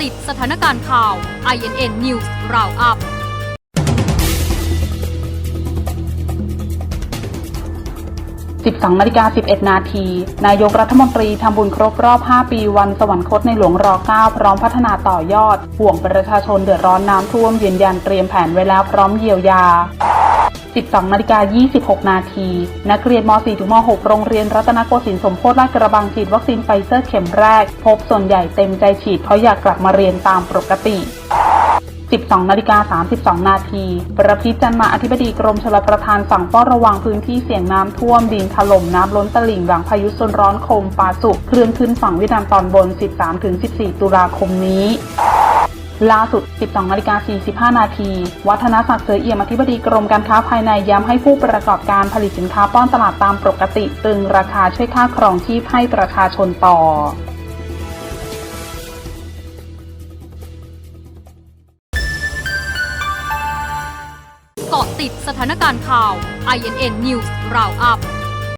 ติดสถานการณ์ข่าว INN News Roundup 12นาฬิกา11 นาที นายกรัฐมนตรีทำบุญครบรอบ 5 ปีวันสวรรคตในหลวงร9 พร้อมพัฒนาต่อยอด ห่วงประชาชนเดือดร้อนน้ำท่วมยืนยันเตรียมแผนไว้แล้วพร้อมเยียวยา 12นาฬิกา26 นาที นักเรียนม .4 ถึงม .6 โรงเรียนรัตนโกสินทร์สมโพธิลาดกระบังฉีดวัคซีนไฟเซอร์เข็มแรก พบส่วนใหญ่เต็มใจฉีดเพราะอยากกลับมาเรียนตามปกติ 12นาฬิกา32 นาที ประพิจันมาอธิบดีกรมชลประทานสั่งเฝ้าระวังพื้นที่เสี่ยงน้ำท่วมดินถล่มน้ำล้นตลิ่งหลังพายุโซนร้อนโคมปาสุเคลื่อนขึ้นฝั่งเวียดนามตอนบน 13-14 ตุลาคมนี้ ล่าสุด 12นาฬิกา45 นาที วัฒนศักดิ์เสือเอี่ยมอธิบดีกรมการค้าภายในย้ำให้ผู้ประกอบการผลิตสินค้าป้อนตลาดตามปกติตรึงราคาช่วยค่าครองชีพให้ประชาชนต่อเกาะติดสถานการณ์ข่าว INN News Roundup